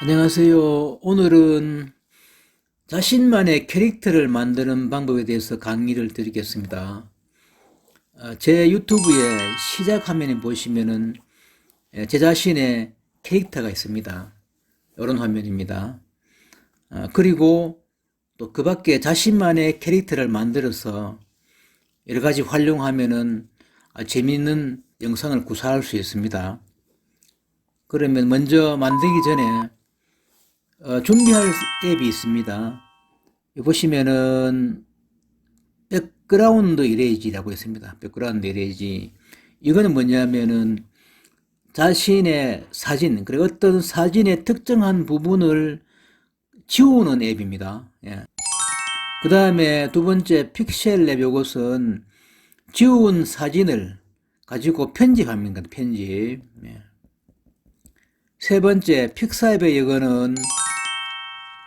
안녕하세요. 오늘은 자신만의 캐릭터를 만드는 방법에 대해서 강의를 드리겠습니다. 어, 제 유튜브에 시작 화면에 보시면은 예, 제 자신의 캐릭터가 있습니다. 이런 화면입니다. 어, 그리고 또 그 밖에 자신만의 캐릭터를 만들어서 여러 가지 활용하면은 아, 재미있는 영상을 구사할 수 있습니다. 그러면 먼저 만들기 전에 어, 준비할 앱이 있습니다. 보시면은 백그라운드 이레이지라고 있습니다. 백그라운드 이레이지. 이거는 뭐냐면은 자신의 사진, 그리고 어떤 사진의 특정한 부분을 지우는 앱입니다. 예. 그 다음에 두 번째 픽셀 앱 요것은 지운 사진을 가지고 편집합니다. 편집. 예. 세 번째 픽사앱의 이거는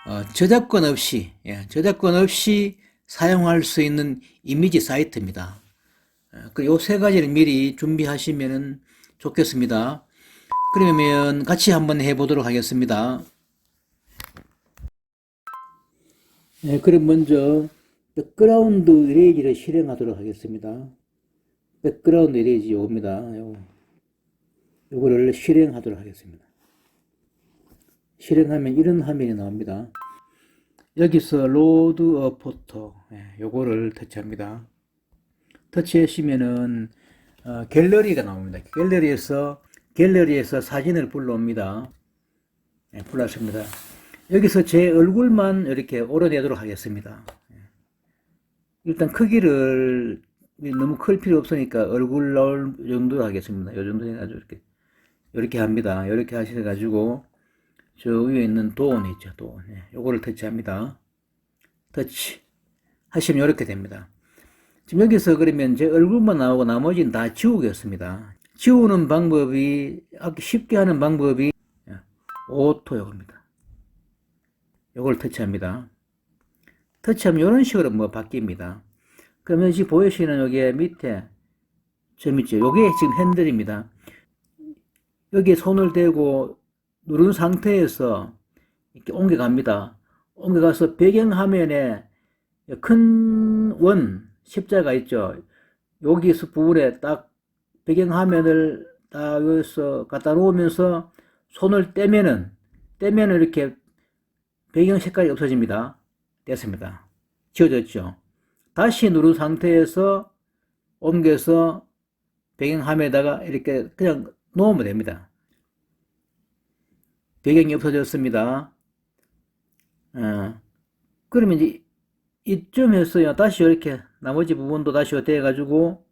어, 저작권 없이 예, 저작권 없이 사용할 수 있는 이미지 사이트입니다. 요세 가지를 미리 준비하시면 좋겠습니다. 그러면 같이 한번 해보도록 하겠습니다. 네, 그럼 먼저 백그라운드 이레이지를 실행하도록 하겠습니다. 백그라운드 요겁니다. 요거. 요거를 실행하도록 하겠습니다. 실행하면 이런 화면이 나옵니다. 여기서 로드 어 예, 요거를 터치합니다. 터치하시면은 어, 갤러리가 나옵니다. 갤러리에서 갤러리에서 사진을 불러옵니다. 예, 불렀습니다. 여기서 제 얼굴만 이렇게 오려내도록 하겠습니다. 예. 일단 크기를 너무 클 필요 없으니까 얼굴 나올 정도로 하겠습니다. 이 정도 해가지고 이렇게 이렇게 합니다. 이렇게 하셔가지고 저 위에 있는 도온 있죠, 도온. 예, 요거를 터치합니다. 터치. 하시면 이렇게 됩니다. 지금 여기서 그러면 제 얼굴만 나오고 나머지는 다 지우겠습니다. 지우는 방법이, 쉽게 하는 방법이 예, 오토 요겁니다. 요걸 터치합니다. 터치하면 이런 식으로 뭐 바뀝니다. 그러면 지금 보이시는 여기 밑에 점 있죠. 요게 지금 핸들입니다. 여기에 손을 대고 누른 상태에서 이렇게 옮겨갑니다. 옮겨가서 배경화면에 큰 원, 십자가 있죠. 여기서 부분에 딱 배경화면을 딱 여기서 갖다 놓으면서 손을 떼면은, 떼면은 이렇게 배경 색깔이 없어집니다. 됐습니다. 지워졌죠. 다시 누른 상태에서 옮겨서 배경화면에다가 이렇게 그냥 놓으면 됩니다. 배경이 없어졌습니다. 어, 그러면 이제 이쯤에서요, 다시 이렇게 나머지 부분도 다시 어떻게 해가지고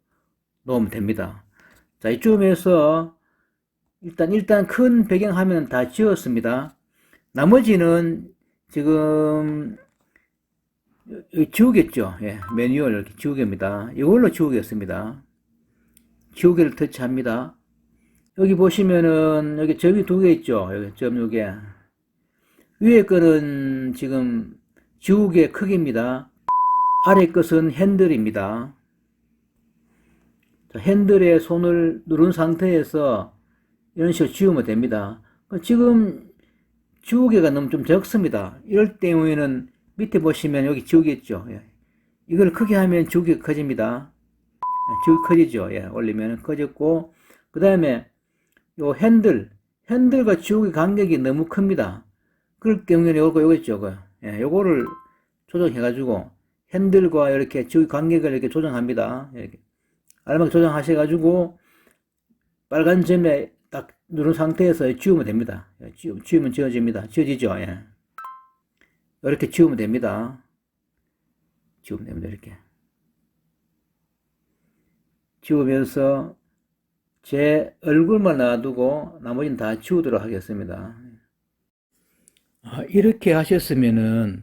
놓으면 됩니다. 자, 이쯤에서 일단, 일단 큰 배경 화면은 다 지웠습니다. 나머지는 지금 지우겠죠. 예, 매뉴얼 이렇게 지우개입니다. 이걸로 지우겠습니다. 지우개를 터치합니다. 여기 보시면은 여기 점이 두 개 있죠. 여기 점두 개. 위에 거는 지금 지우개 크기입니다. 아래 것은 핸들입니다. 자, 핸들에 손을 누른 상태에서 이런 식으로 지우면 됩니다. 지금 지우개가 너무 좀 적습니다. 이럴 경우에는 밑에 보시면 여기 지우개 있죠. 예. 이걸 크게 하면 지우개가 커집니다. 지우개 커지죠. 예. 올리면 커졌고 그 다음에 요 핸들, 핸들과 지우개 간격이 너무 큽니다. 그럴 경우에는 요거, 요거 있죠. 요거. 예, 요거를 조정해가지고 핸들과 이렇게 지우개 간격을 이렇게 조정합니다. 이렇게. 알맞게 조정하셔가지고 빨간 점에 딱 누른 상태에서 지우면 됩니다. 예, 지우, 지우면 지워집니다. 지워지죠. 예. 이렇게 지우면 됩니다. 지우면 됩니다. 이렇게. 지우면서 제 얼굴만 놔두고 나머지는 다 지우도록 하겠습니다. 아, 이렇게 하셨으면은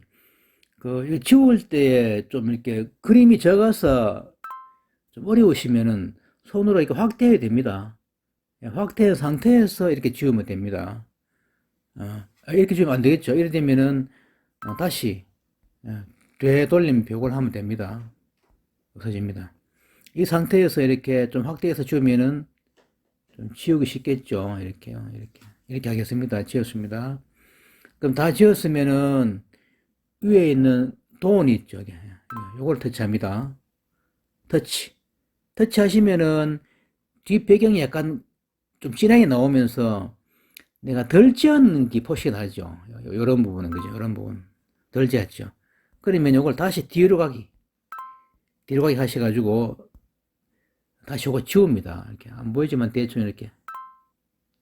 그 지울 때좀 이렇게 그림이 적어서 좀 어려우시면은 손으로 이렇게 확대해야 됩니다. 예, 확대한 상태에서 이렇게 지우면 됩니다. 아, 이렇게 지우면 안 되겠죠. 이래 되면은 어, 다시 예, 되돌림 벽을 하면 됩니다. 없어집니다. 이 상태에서 이렇게 좀 확대해서 지우면은 좀 지우기 쉽겠죠. 이렇게요. 이렇게. 이렇게 하겠습니다. 지웠습니다. 그럼 다 지었으면은 위에 있는 돈이 있죠. 요걸 터치합니다. 터치. 터치 하시면은 뒷 배경이 약간 좀 진하게 나오면서 내가 덜 지었는 게 표시가 나죠. 요- 요런 부분은 그죠. 요런 부분. 덜 지었죠. 그러면 요걸 다시 뒤로 가기. 뒤로 가기 하셔가지고 다시 요거 지웁니다. 이렇게 안 보이지만 대충 이렇게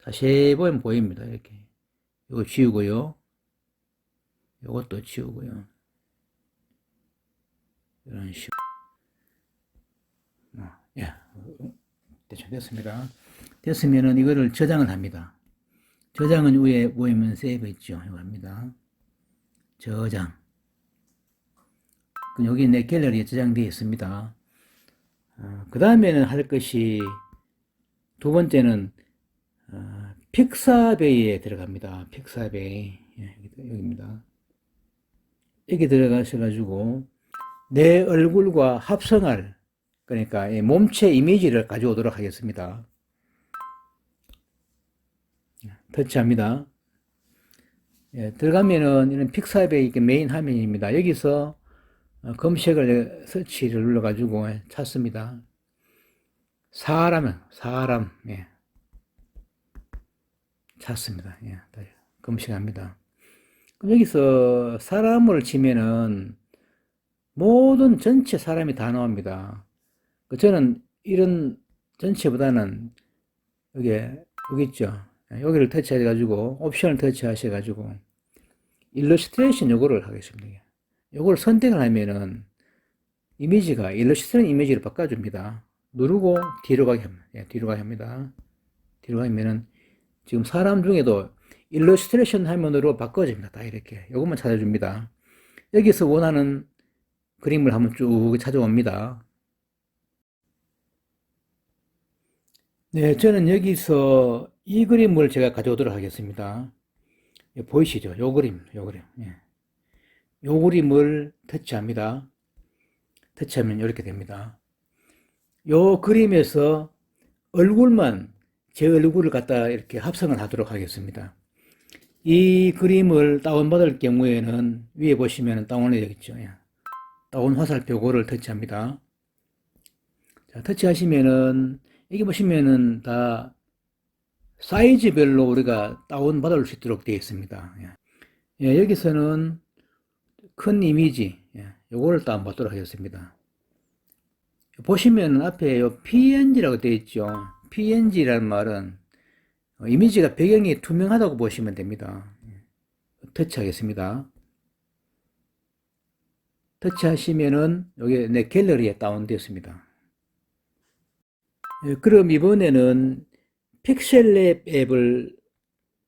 자세히 보면 보입니다. 이렇게 요거 지우고요. 요것도 지우고요. 이런 식으로. 어, 예, 대충 됐습니다. 됐으면은 이거를 저장을 합니다. 저장은 위에 보이면 세이브 있죠. 이거 합니다. 저장. 여기 내 갤러리에 저장되어 있습니다. 그 다음에는 할 것이 두 번째는 어, 픽사베이에 들어갑니다. 픽사베이 예, 여기- 여기입니다. 여기 들어가셔가지고 내 얼굴과 합성할 그러니까 이 몸체 이미지를 가져오도록 하겠습니다. 터치합니다. 예, 들어가면은 이런 픽사베이 메인 화면입니다. 여기서 어, 검색을 서치를 눌러가지고 예, 찾습니다. 사람, 사람, 예. 찾습니다. 예, 다 검색합니다. 그럼 여기서 사람을 치면은 모든 전체 사람이 다 나옵니다. 그 저는 이런 전체보다는 여기 여기 있죠. 예, 여기를 터치해가지고 옵션을 터치하셔가지고 일러스트레이션 요거를 하겠습니다. 요걸 선택을 하면은 이미지가 일러스트레이션 이미지를 바꿔줍니다. 누르고 뒤로 가게 합니다. 예, 뒤로 가게 합니다. 뒤로 가면은 지금 사람 중에도 일러스트레이션 화면으로 바꿔집니다. 다 이렇게. 요것만 찾아줍니다. 여기서 원하는 그림을 한번 쭉 찾아옵니다. 네, 저는 여기서 이 그림을 제가 가져오도록 하겠습니다. 예, 보이시죠? 요 그림, 요 그림. 예. 요 그림을 터치합니다. 터치하면 이렇게 됩니다. 요 그림에서 얼굴만 제 얼굴을 갖다 이렇게 합성을 하도록 하겠습니다. 이 그림을 다운받을 경우에는 위에 보시면 다운이 되겠죠. 예. 다운 화살표 고를 터치합니다. 자, 터치하시면은 여기 보시면은 다 사이즈별로 우리가 다운받을 수 있도록 되어 있습니다. 예. 예, 여기서는 큰 이미지, 예, 요거를 다운받도록 하겠습니다. 보시면 앞에 요 PNG라고 되어 있죠. PNG라는 말은 어, 이미지가 배경이 투명하다고 보시면 됩니다. 예. 터치하겠습니다. 터치하시면은 여기 내 갤러리에 다운되었습니다. 예, 그럼 이번에는 픽셀랩 앱을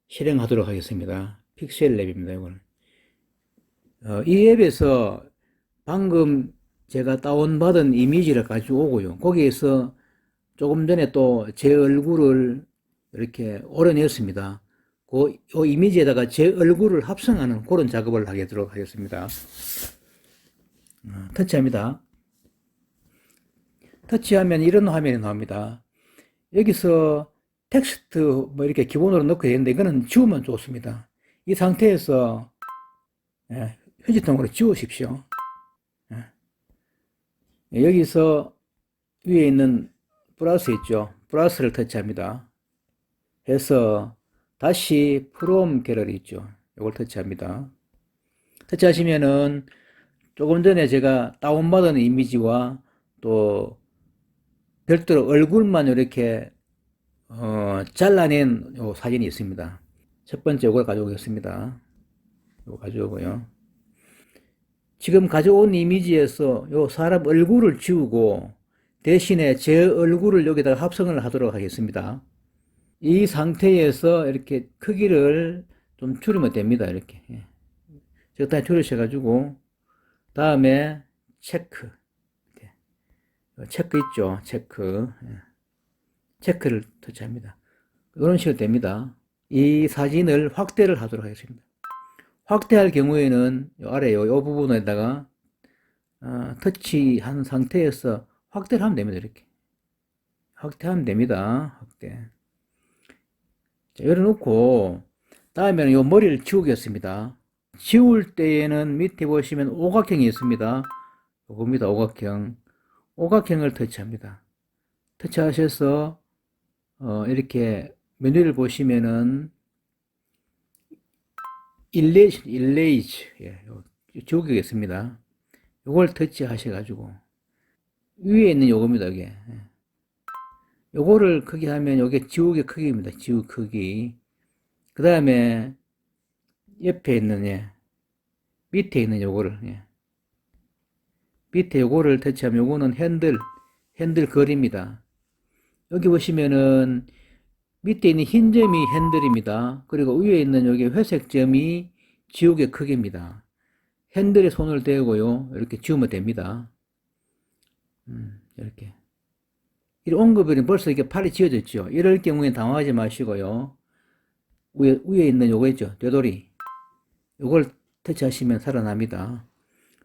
실행하도록 하겠습니다. 픽셀랩입니다. 이거는. 어, 이 앱에서 방금 제가 다운받은 이미지를 가져오고요. 거기에서 조금 전에 또 제 얼굴을 이렇게 오려냈습니다. 그, 그 이미지에다가 제 얼굴을 합성하는 그런 작업을 하도록 하겠습니다. 어, 터치합니다. 터치하면 이런 화면이 나옵니다. 여기서 텍스트 뭐 이렇게 기본으로 넣고 되는데 이거는 지우면 좋습니다. 이 상태에서 예, 휴지통으로 지우십시오. 예, 여기서 위에 있는 플러스 있죠. 플러스를 터치합니다. 해서 다시 프롬 갤러리 있죠. 이걸 터치합니다. 터치하시면은 조금 전에 제가 다운받은 이미지와 또 별도로 얼굴만 이렇게 어, 잘라낸 요 사진이 있습니다. 첫 번째 이걸 가져오겠습니다. 이거 가져오고요. 지금 가져온 이미지에서 요 사람 얼굴을 지우고 대신에 제 얼굴을 여기다가 합성을 하도록 하겠습니다. 이 상태에서 이렇게 크기를 좀 줄이면 됩니다. 이렇게. 예. 적당히 줄이셔가지고, 다음에 체크. 체크 있죠? 체크. 예. 체크를 터치합니다. 이런 식으로 됩니다. 이 사진을 확대를 하도록 하겠습니다. 확대할 경우에는 요 아래 요, 요 부분에다가 어, 터치한 상태에서 확대를 하면 됩니다. 이렇게 확대하면 됩니다. 확대. 자, 열어놓고 다음에는 요 머리를 지우겠습니다. 지울 때에는 밑에 보시면 오각형이 있습니다. 요겁니다. 오각형. 오각형을 터치합니다. 터치하셔서 어, 이렇게 메뉴를 보시면은 일레이즈, 일레이즈, 예, 요- 지우개겠습니다. 요걸 터치하셔가지고 위에 있는 요겁니다. 이게. 예. 요거를 크게 하면 요게 지우개 크기입니다. 지우 크기. 그 다음에 옆에 있는 예, 밑에 있는 요거를 예. 밑에 요거를 터치하면 요거는 핸들 핸들 거리입니다. 여기 보시면은 밑에 있는 흰 점이 핸들입니다. 그리고 위에 있는 여기 회색 점이 지우개 크기입니다. 핸들에 손을 대고요. 이렇게 지우면 됩니다. 음, 이렇게. 이 옹급이 벌써 이렇게 팔이 지어졌죠. 이럴 경우에 당황하지 마시고요. 위에, 위에 있는 요거 있죠. 되돌이. 요걸 터치하시면 살아납니다.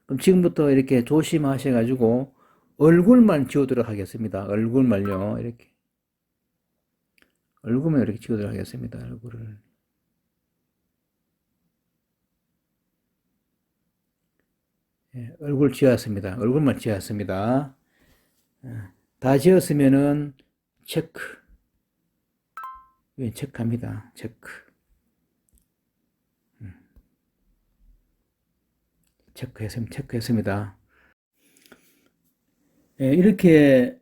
그럼 지금부터 이렇게 조심하셔가지고 얼굴만 지우도록 하겠습니다. 얼굴만요. 이렇게. 얼굴만 이렇게 지우도록 하겠습니다. 얼굴을. 예, 얼굴 지었습니다. 얼굴만 지었습니다. 예, 다 지었으면은 체크. 예, 체크합니다. 체크. 음. 체크했습니다. 체크했습니다. 예, 이렇게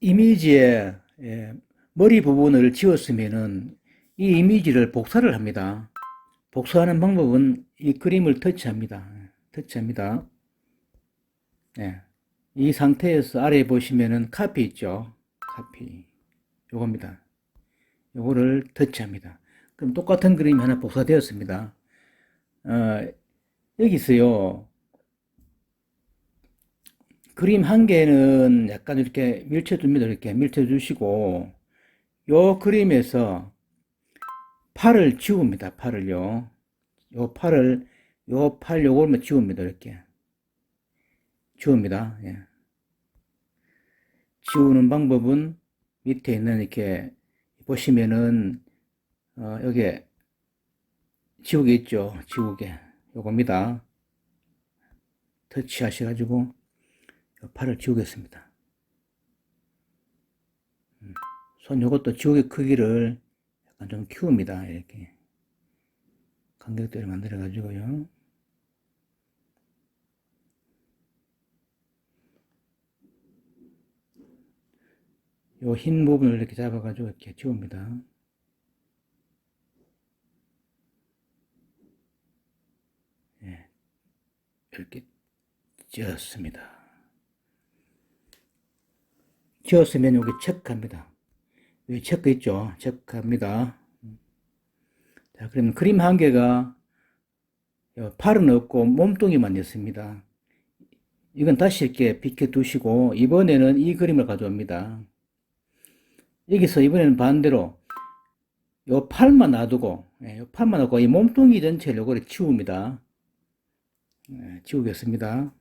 이미지에 예, 머리 부분을 지웠으면은 이 이미지를 복사를 합니다. 복사하는 방법은 이 그림을 터치합니다. 터치합니다. 예. 이 상태에서 아래에 보시면은 카피 있죠. 카피. 요겁니다. 요거를 터치합니다. 그럼 똑같은 그림이 하나 복사되었습니다. 어, 여기 있어요. 그림 한 개는 약간 이렇게 밀쳐줍니다. 이렇게 밀쳐주시고, 요 그림에서 팔을 지웁니다. 팔을요. 요 팔을, 요 팔 요걸만 지웁니다. 이렇게. 지웁니다. 예. 지우는 방법은 밑에 있는 이렇게 보시면은, 어, 여기 지우개 있죠. 지우개. 요겁니다. 터치하셔가지고, 요 팔을 지우겠습니다. 손 요것도 지우개 크기를 약간 좀 키웁니다. 이렇게. 간격대를 만들어 가지고요. 요 흰 부분을 이렇게 잡아가지고 이렇게 지웁니다. 예, 이렇게 지었습니다. 지었으면 여기 체크합니다. 여기 체크 있죠? 체크합니다. 자, 그러면 그림 한 개가 팔은 없고 몸뚱이만 있습니다. 이건 다시 이렇게 비켜두시고 이번에는 이 그림을 가져옵니다. 여기서 이번에는 반대로 요 팔만 놔두고 예, 요 팔만 놔두고 이 몸뚱이 전체를 요거를 치웁니다. 예, 지우겠습니다.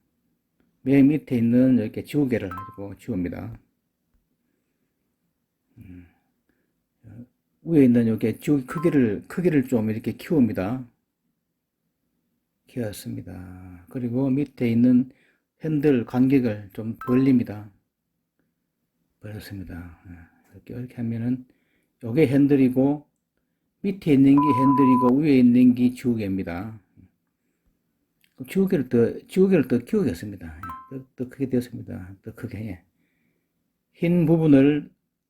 맨 밑에 있는 이렇게 지우개를 가지고 지웁니다. 음, 위에 있는 이렇게 지우개 크기를 크기를 좀 이렇게 키웁니다. 키웠습니다. 그리고 밑에 있는 핸들 간격을 좀 벌립니다. 벌렸습니다. 예. 이렇게, 이렇게 하면은 요게 핸들이고 밑에 있는 게 핸들이고 위에 있는 게 지우개입니다. 지우개를 더 지우개를 더 키우겠습니다. 예. 더, 더 크게 되었습니다. 더 크게 예. 흰 부분을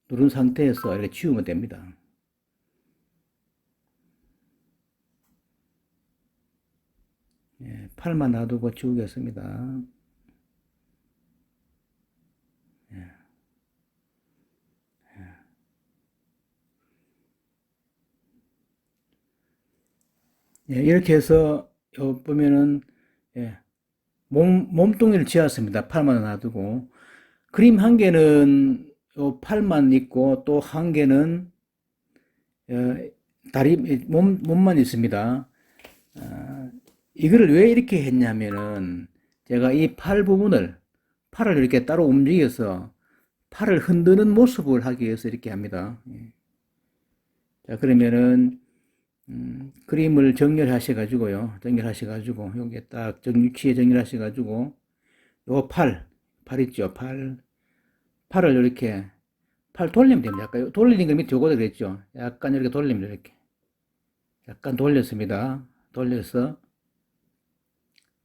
누른 상태에서 이렇게 지우면 됩니다. 예, 팔만 놔두고 지우겠습니다. 예, 이렇게 해서 요 보면은 예, 몸 몸뚱이를 지었습니다. 팔만 놔두고 그림 한 개는 요 팔만 있고 또 한 개는 어, 다리 몸 몸만 있습니다. 아, 이거를 왜 이렇게 했냐면은 제가 이 팔 부분을 팔을 이렇게 따로 움직여서 팔을 흔드는 모습을 하기 위해서 이렇게 합니다. 예. 자 그러면은 음, 그림을 정렬하셔 가지고요. 정렬하셔 가지고, 여기에 딱 정, 위치에 정렬하셔 가지고, 요 팔, 팔 있죠, 팔. 팔을 이렇게, 팔 돌리면 됩니다. 약간 돌리는 거 밑에 요거도 그랬죠. 약간 이렇게 돌리면 이렇게. 약간 돌렸습니다. 돌려서,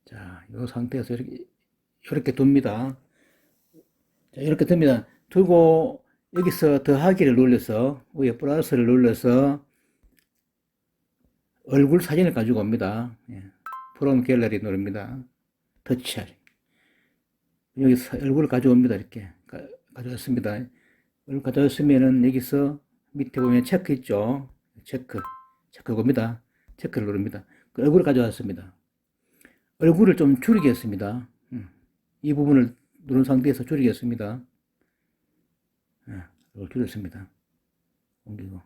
자, 요 상태에서 이렇게, 이렇게 둡니다. 자, 이렇게 둡니다. 두고, 여기서 더하기를 눌러서, 위에 플러스를 눌러서, 얼굴 사진을 가지고 옵니다. 예. 프롬 갤러리 누릅니다. 터치하기. 여기 서- 얼굴을 가져옵니다. 이렇게. 가, 가져왔습니다. 얼굴 가져왔으면은 여기서 밑에 보면 체크 있죠. 체크. 체크 겁니다. 체크를 누릅니다. 그 얼굴을 가져왔습니다. 얼굴을 좀 줄이겠습니다. 음. 이 부분을 누른 상태에서 줄이겠습니다. 예, 얼굴 줄였습니다. 옮기고.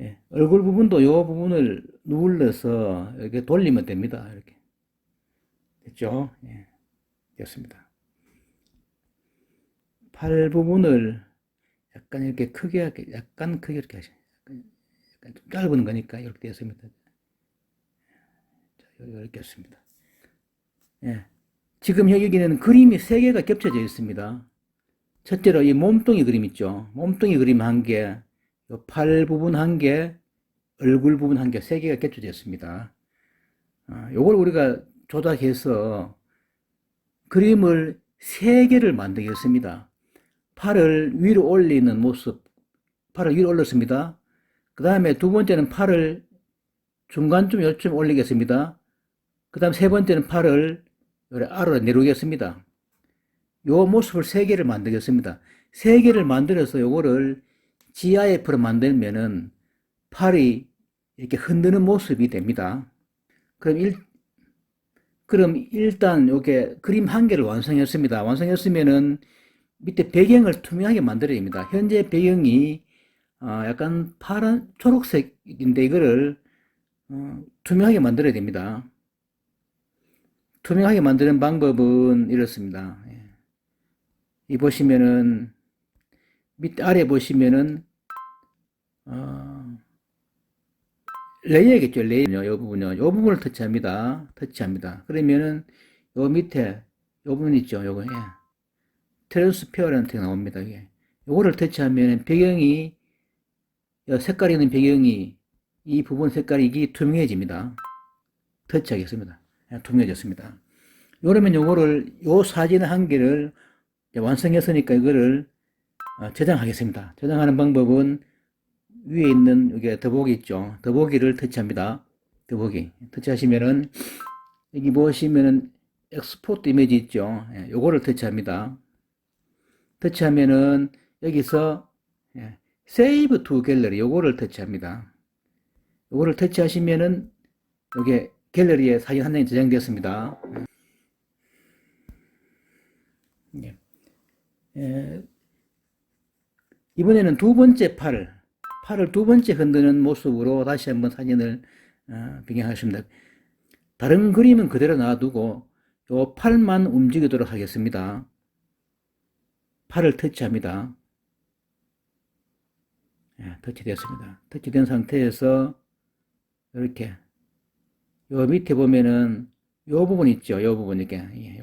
예, 얼굴 부분도 이 부분을 눌러서 이렇게 돌리면 됩니다. 이렇게. 됐죠? 예, 됐습니다. 팔 부분을 약간 이렇게 크게, 약간 크게 이렇게 하시 약간, 약간 좀 짧은 거니까 이렇게 됐습니다. 했습니다. 예. 지금 여기는 그림이 세 개가 겹쳐져 있습니다. 첫째로 이 몸뚱이 그림 있죠. 몸뚱이 그림 한 개, 요팔 부분 한 개, 얼굴 부분 한 개, 세 개가 겹쳐져 있습니다. 아, 요걸 우리가 조작해서 그림을 세 개를 만들겠습니다. 팔을 위로 올리는 모습, 팔을 위로 올렸습니다. 그 다음에 두 번째는 팔을 중간쯤 요쯤 올리겠습니다. 그 다음 세 번째는 팔을 아래로 내려오겠습니다. 요 모습을 세 개를 만들겠습니다. 세 개를 만들어서 요거를 GIF로 만들면은 팔이 이렇게 흔드는 모습이 됩니다. 그럼 일, 그럼 일단 요게 그림 한 개를 완성했습니다. 완성했으면은 밑에 배경을 투명하게 만들어야 됩니다. 현재 배경이 어, 약간 파란, 초록색인데 이거를 어, 투명하게 만들어야 됩니다. 투명하게 만드는 방법은 이렇습니다. 예. 이 보시면은 밑 아래 보시면은 어, 레이어겠죠 레이어. 요 부분요. 요 부분을 터치합니다. 터치합니다. 그러면은 요 밑에 요 부분 있죠 요거. 예. 트랜스페어라는 게 나옵니다 이게. 요거를 터치하면 배경이 요 색깔 있는 배경이 이 부분 색깔이 이게 투명해집니다. 터치하겠습니다. 예, 투명해졌습니다 요러면 요거를 요 사진 한 개를 완성했으니까 이거를 어, 저장하겠습니다. 저장하는 방법은 위에 있는 이게 더보기 있죠. 더보기를 터치합니다. 더보기 터치하시면은 여기 보시면은 엑스포트 이미지 있죠. 예, 요거를 터치합니다. 터치하면은 여기서 예, Save to 요거를 터치합니다. 요거를 터치하시면은 요게 갤러리에 사진 한 장이 저장되었습니다. 예. 예, 이번에는 두 번째 팔, 팔을 두 번째 흔드는 모습으로 다시 한번 사진을 어, 변경하겠습니다. 다른 그림은 그대로 놔두고 요 팔만 움직이도록 하겠습니다. 팔을 터치합니다. 예, 터치되었습니다. 터치된 상태에서 이렇게 요 밑에 보면은 요 부분 있죠. 요 부분 이렇게 예,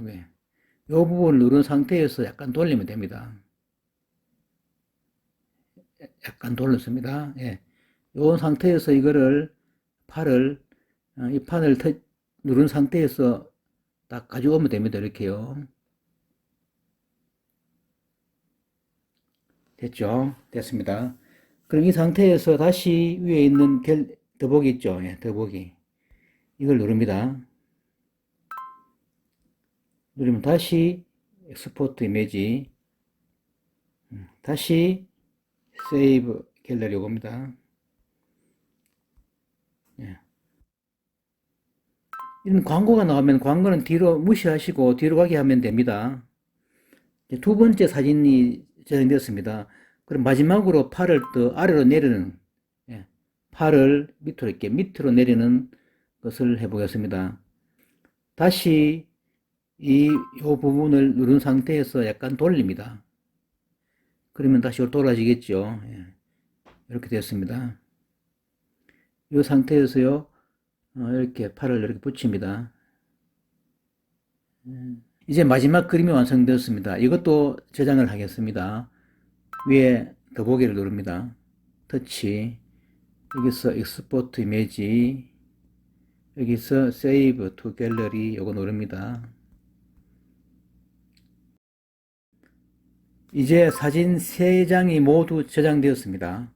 요 부분을 누른 상태에서 약간 돌리면 됩니다. 약간 돌렸습니다. 예. 요 상태에서 이거를 팔을 어, 이 판을 터, 누른 상태에서 딱 가져오면 됩니다. 이렇게요. 됐죠? 됐습니다. 그럼 이 상태에서 다시 위에 있는 결, 더보기 있죠? 예, 더보기. 이걸 누릅니다. 누르면 다시 엑스포트 이미지 음, 다시 세이브 갤러리 오겁니다. 예. 이런 광고가 나오면 광고는 뒤로 무시하시고 뒤로 가게 하면 됩니다. 두 번째 사진이 저장되었습니다. 그럼 마지막으로 팔을 더 아래로 내리는 예, 팔을 밑으로 이렇게 밑으로 내리는 것을 해보겠습니다. 다시 이, 요 부분을 누른 상태에서 약간 돌립니다. 그러면 다시 돌아지겠죠. 예. 이렇게 됐습니다. 이 상태에서요, 어, 이렇게 팔을 이렇게 붙입니다. 음, 이제 마지막 그림이 완성되었습니다. 이것도 저장을 하겠습니다. 위에 더보기를 누릅니다. 터치. 여기서 익스포트 이미지. 여기서 세이브 투 갤러리 요거 누릅니다. 이제 사진 3장이 모두 저장되었습니다.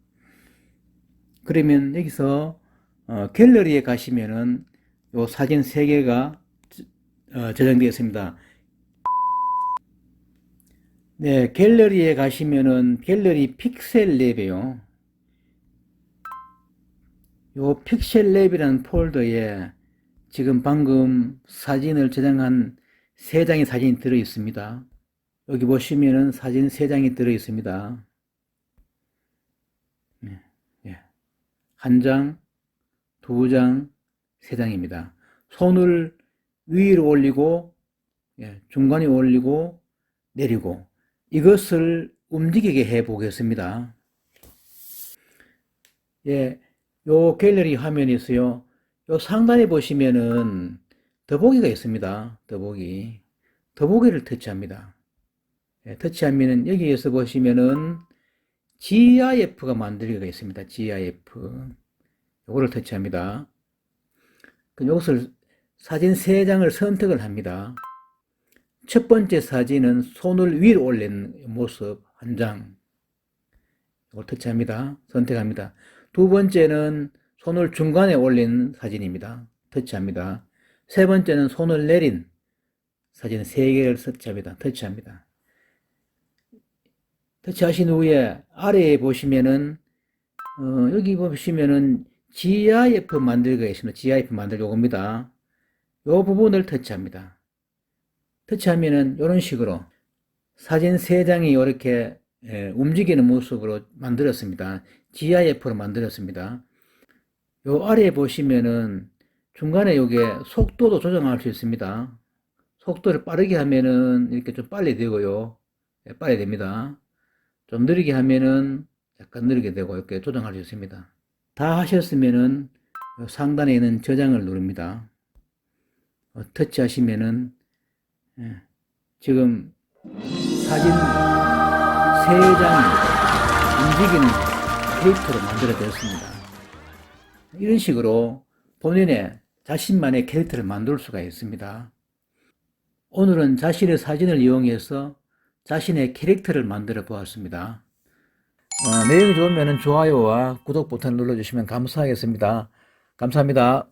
그러면 여기서 어, 갤러리에 가시면은 요 사진 3개가 어, 저장되어 있습니다. 네, 갤러리에 가시면은 갤러리 픽셀 랩이요. 요 픽셀 랩이라는 폴더에 지금 방금 사진을 저장한 3장의 사진이 들어 있습니다. 여기 보시면은 사진 3장이 들어 있습니다. 네, 예. 한 장, 두 장, 세 장입니다. 손을 위로 올리고, 예, 중간에 올리고, 내리고, 이것을 움직이게 해 보겠습니다. 예, 요 갤러리 화면에서요, 요 상단에 보시면은 더보기가 있습니다. 더보기. 더보기를 터치합니다. 예, 터치하면은 여기에서 보시면은 GIF가 만들기가 있습니다. GIF. 요거를 터치합니다. 이것을 사진 3장을 선택을 합니다. 첫 번째 사진은 손을 위로 올린 모습 한 장. 이걸 터치합니다. 선택합니다. 두 번째는 손을 중간에 올린 사진입니다. 터치합니다. 세 번째는 손을 내린 사진 3개를 터치합니다. 터치합니다. 터치하신 후에 아래에 보시면은 어, 여기 보시면은 GIF 만들기가 있습니다. GIF 만들 요겁니다. 요 부분을 터치합니다. 터치하면은 이런 식으로 사진 3장이 이렇게 예, 움직이는 모습으로 만들었습니다. GIF로 만들었습니다. 요 아래에 보시면은 중간에 요게 속도도 조정할 수 있습니다. 속도를 빠르게 하면은 이렇게 좀 빨리 되고요. 예, 빨리 됩니다. 좀 느리게 하면은 약간 느리게 되고 이렇게 조정할 수 있습니다. 다 하셨으면은 요 상단에 있는 저장을 누릅니다. 어, 터치하시면은 예, 지금 사진 세 장이 움직이는 캐릭터로 만들어졌습니다. 이런 식으로 본인의 자신만의 캐릭터를 만들 수가 있습니다. 오늘은 자신의 사진을 이용해서 자신의 캐릭터를 만들어 보았습니다. 어, 내용이 좋으면 좋아요와 구독 버튼 눌러주시면 감사하겠습니다. 감사합니다.